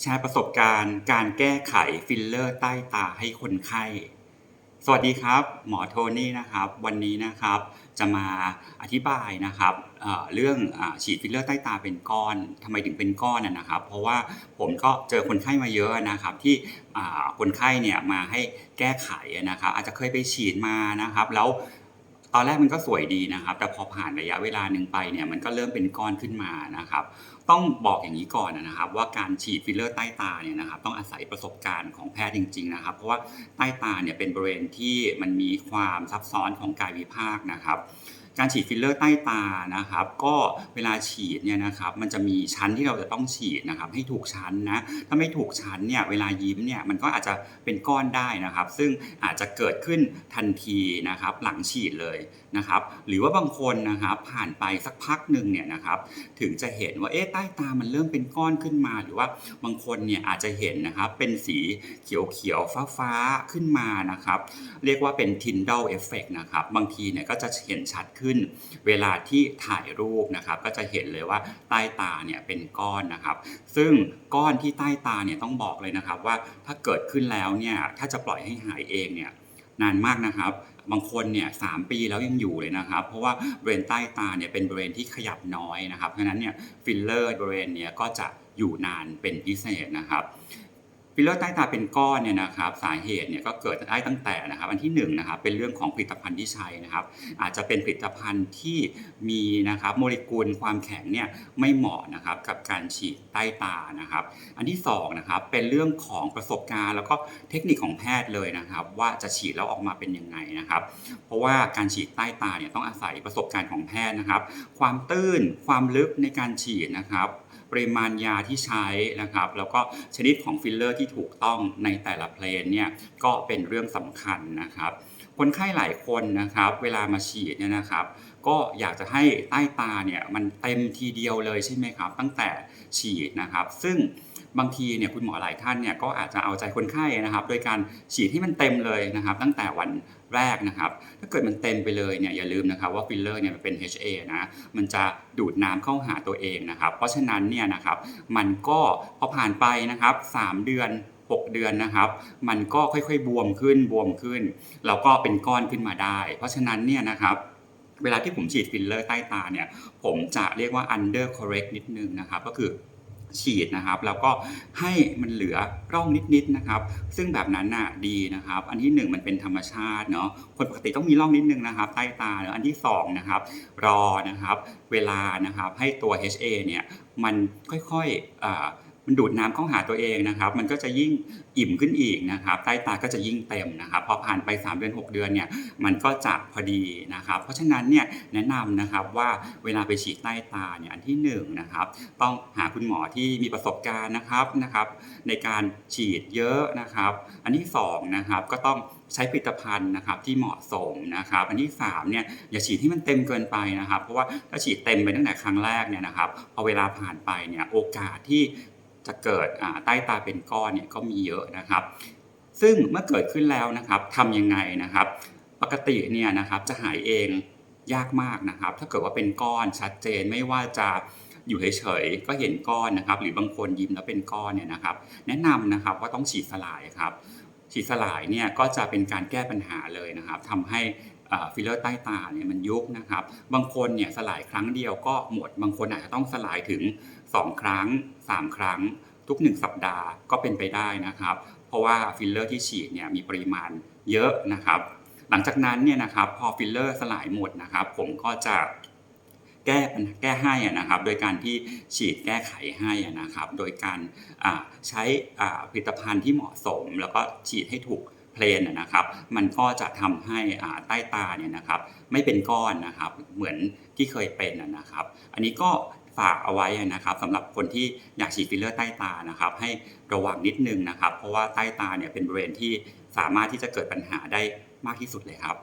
แชร์ประสบการณ์ การแก้ไขฟิลเลอร์ใต้ตาให้คนไข้ สวัสดีครับ หมอโทนี่นะครับ วันนี้นะครับจะมาอธิบายนะครับเเรื่องอฉีดฟิลเลอร์ใต้ตาเป็นก้อนทำไมถึงเป็นก้อนนะนะครับ เพราะว่าผมก็เจอคนไข้มาเยอะนะครับ ที่คนไข้เนี่ยมาให้แก้ไขนะครับ อาจจะเคยไปฉีดมานะครับ แล้ว ตอนแรกมันก็สวยดีนะครับ แต่พอผ่านระยะเวลาหนึ่งไปเนี่ยมันก็เริ่มเป็นก้อนขึ้นมานะครับ ต้องบอกอย่างนี้ก่อนนะครับ ว่าการฉีดฟิลเลอร์ใต้ตาเนี่ยนะครับ ต้องอาศัยประสบการณ์ของแพทย์จริง ๆ นะครับ เพราะว่าใต้ตาเนี่ยเป็นบริเวณที่มันมีความซับซ้อนของกายวิภาคนะครับ การฉีดฟิลเลอร์ใต้ตานะครับ ก็เวลาฉีดเนี่ยนะครับมันจะมีชั้นที่เราจะต้องฉีดนะครับ ให้ถูกชั้นนะถ้าไม่ถูกชั้นเนี่ยเวลายิ้มเนี่ยมันก็อาจจะเป็นก้อนได้นะครับ ซึ่งอาจจะเกิดขึ้นทันทีนะครับ หลังฉีดเลยนะครับ หรือว่าบางคนนะครับผ่านไปสักพักหนึ่งเนี่ยนะครับ ถึงจะเห็นว่าเอ๊ะใต้ตามันเริ่มเป็นก้อนขึ้นมา หรือว่าบางคนเนี่ยอาจจะเห็นนะครับเป็นสีเขียวเขียวฟ้าฟ้าๆขึ้นมานะครับ เรียกว่าเป็น Tyndall Effect นะครับ บางทีเนี่ยก็จะเห็นชัดขึ้นเวลาที่ถ่ายรูปนะครับ ก็จะเห็นเลยว่าใต้ตาเนี่ยเป็นก้อนนะครับ ซึ่งก้อนที่ใต้ตาเนี่ยต้องบอกเลยนะครับ ว่าถ้าเกิดขึ้นแล้วเนี่ยถ้าจะปล่อยให้หายเองเนี่ยนานมากนะครับบางคนเนี่ยสามปีแล้วยังอยู่เลยนะครับ เพราะว่าบริเวณใต้ตาเนี่ยเป็นบริเวณที่ขยับน้อยนะครับเพราะฉะนั้นเนี่ยฟิลเลอร์บริเวณเนี้ยก็จะอยู่นานเป็นพิเศษนะครับ ฟิลเลอร์ใต้ตาเป็นก้อนเนี่ยนะครับสาเหตุเนี่ยก็เกิดได้ตั้งแต่นะครับอันที่1นงนะครับเป็นเรื่องของผลิตภัณฑ์ที่ใช้นะครับอาจจะเป็นผลิตภัณฑ์ที่มีนะครับโมเลกุลความแข็งเนี่ยไม่เหมาะนะครับกับการฉีดใต้ตานะครับอันที่2นะครับเป็นเรื่องของประสบการณ์แล้วก็เทคนิคของแพทย์เลยนะครับว่าจะฉีดแล้วออกมาเป็นยังไงนะครับเพราะว่าการฉีดใต้ตาเนี่ยต้องอาศัยประสบการณ์ของแพทย์นะครับความตื้นความลึกในการฉีดนะครับ ปริมาณยาที่ใช้นะครับ แล้วก็ชนิดของฟิลเลอร์ที่ถูกต้องในแต่ละเพลนเนี่ยก็เป็นเรื่องสำคัญนะครับ คนไข้หลายคนนะครับ เวลามาฉีดเนี่ยนะครับ ก็อยากจะให้ใต้ตาเนี่ยมันเต็มทีเดียวเลยใช่ไหมครับ ตั้งแต่ฉีดนะครับ ซึ่งบางทีเนี่ยคุณหมอหลายท่านเนี่ยก็อาจจะเอาใจคนไข้นะครับ โดยการฉีดให้มันเต็มเลยนะครับ ตั้งแต่วันแรกนะครับ ถ้าเกิดมันเต็มไปเลยเนี่ยอย่าลืมนะครับว่าฟิลเลอร์เนี่ยมันเป็น HA นะมันจะดูดน้ำเข้าหาตัวเองนะครับ เพราะฉะนั้นเนี่ยนะครับมันก็พอผ่านไปนะครับ 3 เดือน 6 เดือนนะครับ มันก็ค่อยๆบวมขึ้นบวมขึ้น แล้วก็เป็นก้อนขึ้นมาได้ เพราะฉะนั้นเนี่ยนะครับเวลาที่ผมฉีดฟิลเลอร์ใต้ตาเนี่ย ผมจะเรียกว่า under correct นิดนึงนะครับ ก็คือฉีดนะครับ แล้วก็ให้มันเหลือร่องนิดๆนะครับ ซึ่งแบบนั้นน่ะดีนะครับ อันที่หนึ่งมันเป็นธรรมชาติเนาะคนปกติต้องมีร่องนิดนึงนะครับ ใต้ตาเนอะอันที่สองนะครับ รอนะครับ เวลานะครับให้ตัว HA เนี่ยมันค่อยๆ มันดูดน้ำเข้าหาตัวเองนะครับ มันก็จะยิ่งอิ่มขึ้นอีกนะครับ ใต้ตาก็จะยิ่งเต็มนะครับ พอผ่านไป 3 เดือน 6 เดือนเนี่ย มันก็จะพอดีนะครับ เพราะฉะนั้นเนี่ยแนะนำนะครับว่าเวลาไปฉีดใต้ตาเนี่ยอันที่1นงนะครับ ต้องหาคุณหมอที่มีประสบการณ์นะครับนะครับ ในการฉีดเยอะนะครับ อันที่2นะครับก็ต้องใช้ผลิตภัณฑ์นะครับที่เหมาะสมนะครับ อันที่3เนี่ยอย่าฉีดที่มันเต็มเกินไปนะครับ เพราะว่าถ้าฉีดเต็มไปตั้งแต่ครั้งแรกเนี่ยนะครับพอเวลาผ่านไปเนี่ยโอกาสที่ จะเกิดใต้ตาเป็นก้อนเนี่ยก็มีเยอะนะครับ ซึ่งเมื่อเกิดขึ้นแล้วนะครับทำยังไงนะครับ ปกติเนี่ยนะครับจะหายเองยากมากนะครับ ถ้าเกิดว่าเป็นก้อนชัดเจนไม่ว่าจะอยู่เฉยๆก็เห็นก้อนนะครับ หรือบางคนยิ้มแล้วเป็นก้อนเนี่ยนะครับ แนะนำนะครับว่าต้องฉีดสลายครับฉีดสลายเนี่ยก็จะเป็นการแก้ปัญหาเลยนะครับทำให้ ฟิลเลอร์ใต้ตาเนี่ยมันยุบนะครับ บางคนเนี่ยสลายครั้งเดียวก็หมด บางคนอาจจะต้องสลายถึง 2 ครั้ง 3 ครั้ง ทุก 1 สัปดาห์ก็เป็นไปได้นะครับ เพราะว่าฟิลเลอร์ที่ฉีดเนี่ยมีปริมาณเยอะนะครับ หลังจากนั้นเนี่ยนะครับพอฟิลเลอร์สลายหมดนะครับ ผมก็จะแก้แก้ให้นะครับ โดยการที่ฉีดแก้ไขให้นะครับ โดยการใช้ผลิตภัณฑ์ที่เหมาะสม แล้วก็ฉีดให้ถูก เพลนนะครับมันก็จะทำให้ใต้ตาเนี่ยนะครับไม่เป็นก้อนนะครับเหมือนที่เคยเป็นนะครับ อันนี้ก็ฝากเอาไว้นะครับสำหรับคนที่อยากฉีดฟิลเลอร์ใต้ตานะครับ ให้ระวังนิดนึงนะครับ เพราะว่าใต้ตาเนี่ยเป็นบริเวณที่สามารถที่จะเกิดปัญหาได้มากที่สุดเลยครับ